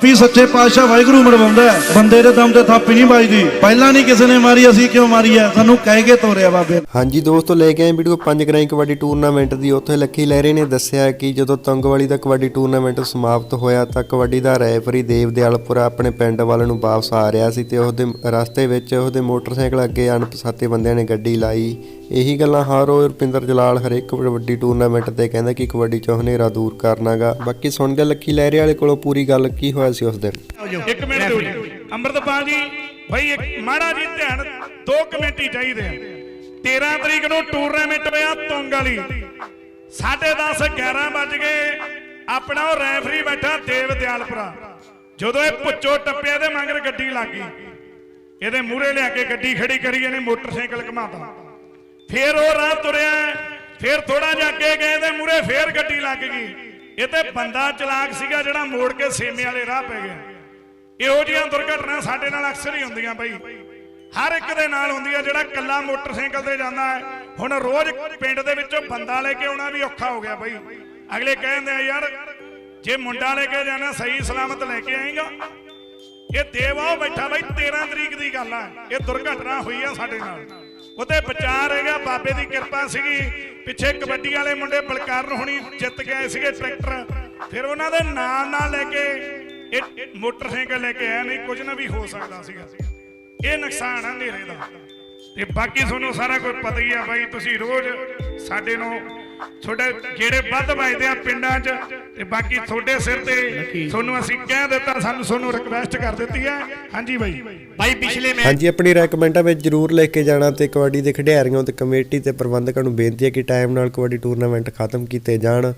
ਥਾਪੀ ਸੱਚੇ ਪਾਤਸ਼ਾਹ ਵਾਹਿਗੁਰੂ ਮਰਵਾਉਂਦਾ ਬੰਦੇ ਦੇ ਦਮ ਤੇ ਥਾਪੀ ਨਹੀਂ ਵੱਜਦੀ। ਪਹਿਲਾਂ ਨਹੀਂ ਕਿਸੇ ਨੇ ਮਾਰੀ, ਅਸੀਂ ਕਿਉਂ ਮਾਰੀ ਹੈ? ਸਾਨੂੰ ਕਹਿ ਕੇ ਤੋਰਿਆ ਬਾਬੇ। ਹਾਂਜੀ ਦੋਸਤੋ, ਲੈ ਕੇ ਆਏ ਵੀਡੀਓ ਪੰਜ ਗ੍ਰਾਈ ਕਬੱਡੀ ਟੂਰਨਾਮੈਂਟ ਦੀ। ਉੱਥੇ ਲੱਖੀ ਲਹਿਰੇ ਨੇ ਦੱਸਿਆ ਕਿ ਜਦੋਂ ਤੰਗਵਾਲੀ ਦਾ ਕਬੱਡੀ ਟੂਰਨਾਮੈਂਟ ਸਮਾਪਤ ਹੋਇਆ ਤਾਂ ਕਬੱਡੀ ਦਾ ਰੈਫਰੀ ਦੇਵ ਦਿਆਲਪੁਰਾ ਆਪਣੇ ਪਿੰਡ ਵੱਲ ਨੂੰ ਵਾਪਸ ਆ ਰਿਹਾ ਸੀ ਤੇ ਉਹਦੇ ਰਸਤੇ ਵਿੱਚ ਉਹਦੇ ਮੋਟਰਸਾਈਕਲ ਅੱਗੇ ਅਣਪਛਾਤੇ ਬੰਦਿਆਂ ਨੇ ਗੱਡੀ ਲਾਈ। ਇਹੀ ਗੱਲਾਂ ਹਰ ਰੋਜ਼ ਰੁਪਿੰਦਰ ਜਲਾਲ ਹਰੇਕ ਕਬੱਡੀ ਟੂਰਨਾਮੈਂਟ ਤੇ ਕਹਿੰਦਾ ਕਿ ਕਬੱਡੀ ਚੋਂ ਹਨੇਰਾ ਦੂਰ ਕਰਨਾਗਾ। ਬਾਕੀ ਸੁਣਦੇ ਲੱਖੀ ਲਹਿਰੇ ਵਾਲੇ ਕੋਲੋਂ ਪੂਰੀ ਗੱਲ ਕੀ ਹੋਇਆ ਸੀ ਉਸ ਦਿਨ? ਇੱਕ ਮਿੰਟ ਦਿਓ ਜੀ। ਅੰਮ੍ਰਿਤਪਾਲ ਜੀ ਭਾਈ ਇੱਕ ਮਾੜਾ ਜੀ ਧਿਆਨ, ਦੋ ਕਮੇਟੀ ਚਾਹੀਦੇ ਆ। 13 ਤਰੀਕ ਨੂੰ ਟੂਰਨਾਮੈਂਟ ਹੋਇਆ ਤੁੰਗ ਵਾਲੀ। 10:30 11 ਵੱਜ ਗਏ। ਆਪਣਾ ਉਹ ਰੈਫਰੀ ਬੈਠਾ ਦੇਵ ਦਿਆਲਪੁਰਾ। ਜਦੋਂ ਇਹ ਪੁੱਚੋ ਟੱਪਿਆ ਤੇ ਮਗਰ ਗੱਡੀ ਲੱਗ ਇਹਦੇ ਮੂਹਰੇ ਲਿਆ ਕੇ ਗੱਡੀ ਖੜੀ ਕਰੀ, ਇਹਨੇ ਮੋਟਰਸਾਈਕਲ ਘਮਾਤਾ। ਫੇਰ ਉਹ ਰਾਹ ਤੁਰਿਆ, ਫੇਰ ਥੋੜਾ ਜਿਹਾ ਅੱਗੇ ਗਏ ਤੇ ਮੂਹਰੇ ਫੇਰ ਗੱਡੀ ਲੱਗ ਗਈ। ਇਹ ਤੇ ਬੰਦਾ ਚਲਾਕ ਸੀਗਾ ਜਿਹੜਾ ਮੋੜ ਕੇ ਸੇਮੇ ਵਾਲੇ ਰਾਹ ਪੈ ਗਿਆ। ਇਹੋ ਜਿਹੀਆਂ ਦੁਰਘਟਨਾ ਸਾਡੇ ਨਾਲ ਅਕਸਰ ਹੀ ਹੁੰਦੀਆਂ ਬਈ। ਹਰ ਇੱਕ ਦੇ ਨਾਲ ਹੁੰਦੀ ਆ ਜਿਹੜਾ ਕੱਲਾ ਮੋਟਰਸਾਈਕਲ ਤੇ ਜਾਂਦਾ ਹੈ। ਹੁਣ ਰੋਜ਼ ਪਿੰਡ ਦੇ ਵਿੱਚੋਂ ਬੰਦਾ ਲੈ ਕੇ ਆਉਣਾ ਵੀ ਔਖਾ ਹੋ ਗਿਆ ਬਈ। ਅਗਲੇ ਕਹਿੰਦੇ ਆ, ਯਾਰ, ਜੇ ਮੁੰਡਾ ਲੈ ਕੇ ਜਾਣਾ, ਸਹੀ ਸਲਾਮਤ ਲੈ ਕੇ ਆਏਗਾ? ਇਹ ਦੇਵਾ ਬੈਠਾ ਬਈ 13 ਤਰੀਕ ਦੀ ਗੱਲ ਆ। ਇਹ ਦੁਰਘਟਨਾ ਹੋਈ ਆ ਸਾਡੇ ਨਾਲ। ਉਹਤੇ ਬਚਾ ਰਹੇਗਾ ਬਾਬੇ ਦੀ ਕਿਰਪਾ ਸੀਗੀ। ਪਿੱਛੇ ਕਬੱਡੀ ਵਾਲੇ ਮੁੰਡੇ ਬਲਕਾਰਨ ਹੁਣੀ ਜਿੱਤ ਗਏ ਸੀਗੇ ਟਰੈਕਟਰ। ਫਿਰ ਉਹਨਾਂ ਦੇ ਨਾਲ ਨਾਲ ਲੈ ਕੇ ਇਹ ਇਹ ਮੋਟਰਸਾਈਕਲ ਲੈ ਕੇ ਆਇਆ, ਨਹੀਂ ਕੁਝ ਨਾ ਵੀ ਹੋ ਸਕਦਾ ਸੀਗਾ। ਇਹ ਨੁਕਸਾਨ ਆ ਹਨੇਰੇ ਦਾ। ਤੇ ਬਾਕੀ ਤੁਹਾਨੂੰ ਸਾਰਾ ਕੁਝ ਪਤਾ ਹੀ ਆ ਬਾਈ, ਤੁਸੀਂ ਰੋਜ਼ ਸਾਡੇ ਨੂੰ ਤੁਹਾਡੇ ਜਿਹੜੇ ਵੱਧ ਵੱਜਦੇ ਆ ਪਿੰਡਾਂ 'ਚ ਤੇ ਬਾਕੀ ਤੁਹਾਡੇ ਸਿਰ ਤੇ ਤੁਹਾਨੂੰ ਅਸੀਂ ਕਹਿ ਦਿੱਤਾ ਸਾਨੂੰ ਤੁਹਾਨੂੰ ਰਿਕਵੈਸਟ ਕਰ ਦਿੱਤੀ ਹੈ। ਹਾਂਜੀ ਬਾਈ। ਭਾਈ ਪਿਛਲੇ ਮੈਚ ਹਾਂਜੀ ਆਪਣੀ ਰეკਮੈਂਡਾਂ ਵਿੱਚ ਜਰੂਰ ਲਿਖ ਕੇ ਜਾਣਾ ਤੇ ਕਬੱਡੀ ਦੇ ਖਿਡਾਰੀਆਂ ਤੇ ਕਮੇਟੀ ਤੇ ਪ੍ਰਬੰਧਕਾਂ ਨੂੰ ਬੇਨਤੀ ਹੈ ਕਿ ਟਾਈਮ ਨਾਲ ਕਬੱਡੀ ਟੂਰਨਾਮੈਂਟ ਖਤਮ ਕੀਤੇ ਜਾਣ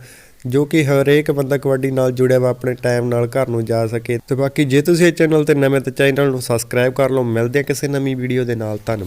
ਜੋ ਕਿ ਹਰੇਕ ਬੰਦਾ ਕਬੱਡੀ ਨਾਲ ਜੁੜਿਆ ਵਾ ਆਪਣੇ ਟਾਈਮ ਨਾਲ ਘਰ ਨੂੰ ਜਾ ਸਕੇ। ਤੇ ਬਾਕੀ ਜੇ ਤੁਸੀਂ ਇਹ ਚੈਨਲ ਤੇ ਨਵੇਂ ਤੇ ਚੈਨਲ ਨੂੰ ਸਬਸਕ੍ਰਾਈਬ ਕਰ ਲਓ। ਮਿਲਦੇ ਆ ਕਿਸੇ ਨਵੀਂ ਵੀਡੀਓ ਦੇ ਨਾਲ। ਧੰਨਵਾਦ।